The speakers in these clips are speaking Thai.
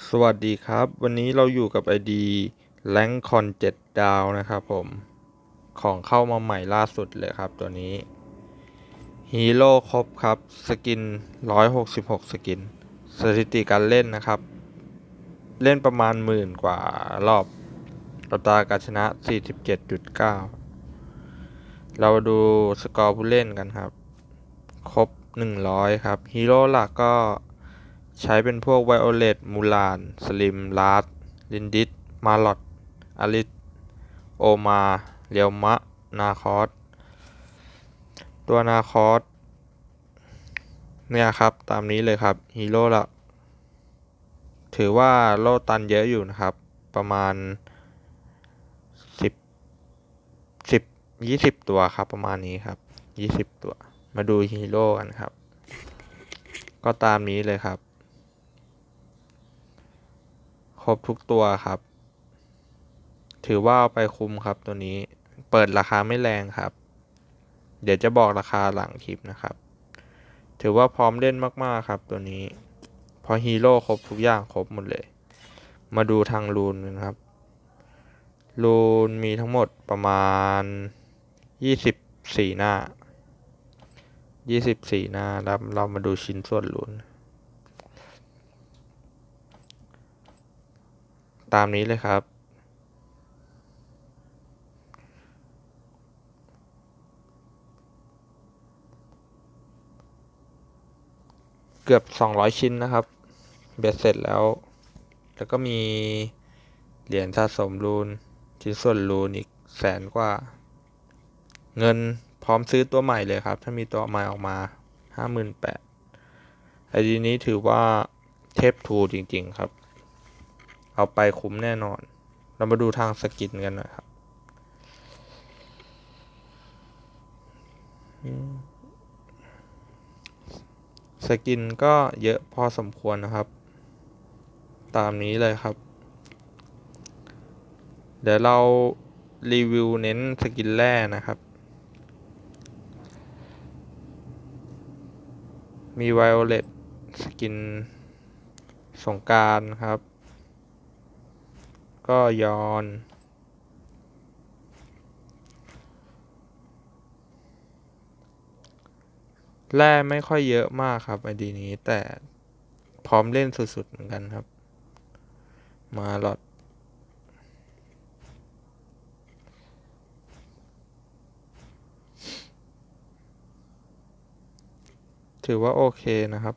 สวัสดีครับ วันนี้เราอยู่กับ ID แ a งคอน7ดาวนะครับผม ของเข้ามาใหม่ล่าสุดเลยครับตัวนี้ฮีโร่ครบครับ สกิน 166 สกิน สถิติการเล่นนะครับ เล่นประมาณหมื่นกว่ารอบอัตราการชนะ 47.9 เราดูสกอร์ผู้เล่นกันครับ ครบ 100 ครับฮีโร่หลักก็ ใช้เป็นพวกไวโอเลตมูลาน สลิม ลาร์ดลินดิส มาลอดอลิส โอมา เรียวมะ นาคอส ตัวนาคอส เนี่ยครับ ตามนี้เลยครับ ฮีโร่ลักถือว่าโลตันเยอะอยู่นะครับ ประมาณสิบสิบยี่สิบตัวครับ ประมาณนี้ครับยี่สิบตัว มาดูฮีโร่กันครับ ก็ตามนี้เลยครับ ครบทุกตัวครับ ถือว่าเอาไปคุ้มครับตัวนี้ เปิดราคาไม่แรงครับ เดี๋ยวจะบอกราคาหลังคลิปนะครับ ถือว่าพร้อมเล่นมากๆครับตัวนี้เพราะฮีโร่ครบทุกอย่างครบหมดเลย มาดูทางรูนกันครับ รูนมีทั้งหมดประมาณยี่สิบสี่หน้ายี่สิบสี่หน้าแล้วเรามาดูชิ้นส่วนรูน ตามนี้เลยครับ เกือบ 200 ชิ้นนะครับ เบ็ดเสร็จแล้ว แล้วก็มีเหรียญสะสมรูน ชิ้นส่วนรูนอีกแสนกว่า เงินพร้อมซื้อตัวใหม่เลยครับ ถ้ามีตัวใหม่ออกมา58,000ไอดีนี้ถือว่าเทพทูจริง ๆ ครับ เอาไปคุ้มแน่นอน เรามาดูทางสกินกันหนะครับสกินก็เยอะพอสมควรนะครับ ตามนี้เลยครับ เดี๋ยวเรารีวิวเน้นสกินแร่นะครับ มีไวโอเลตสกินสงกรารครับ ก็ยอน แร่ไม่ค่อยเยอะมากครับไอดีนี้แต่พร้อมเล่นสุด ๆ เหมือนกันครับ มาหลอดถือว่าโอเคนะครับ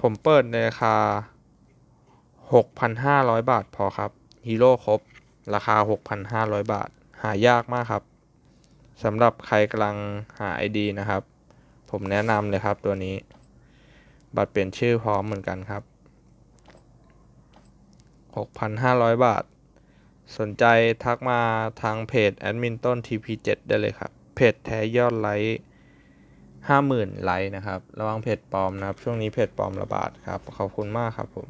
ผมเปิดในราคา 6,500 บาทพอครับฮีโร่ครบ ราคา 6,500 บาท หายากมากครับสำหรับใครกำลังหา ID นะครับ ผมแนะนำเลยครับตัวนี้ บัตรเปลี่ยนชื่อพร้อมเหมือนกันครับ 6,500 บาท สนใจทักมาทางเพจแอดมินต้น TP7 ได้เลยครับ เพจแท้ยอดไลค์50,000 ไลค์นะครับ ระวังเพจปลอมนะครับ ช่วงนี้เพจปลอมระบาดครับ ขอบคุณมากครับผม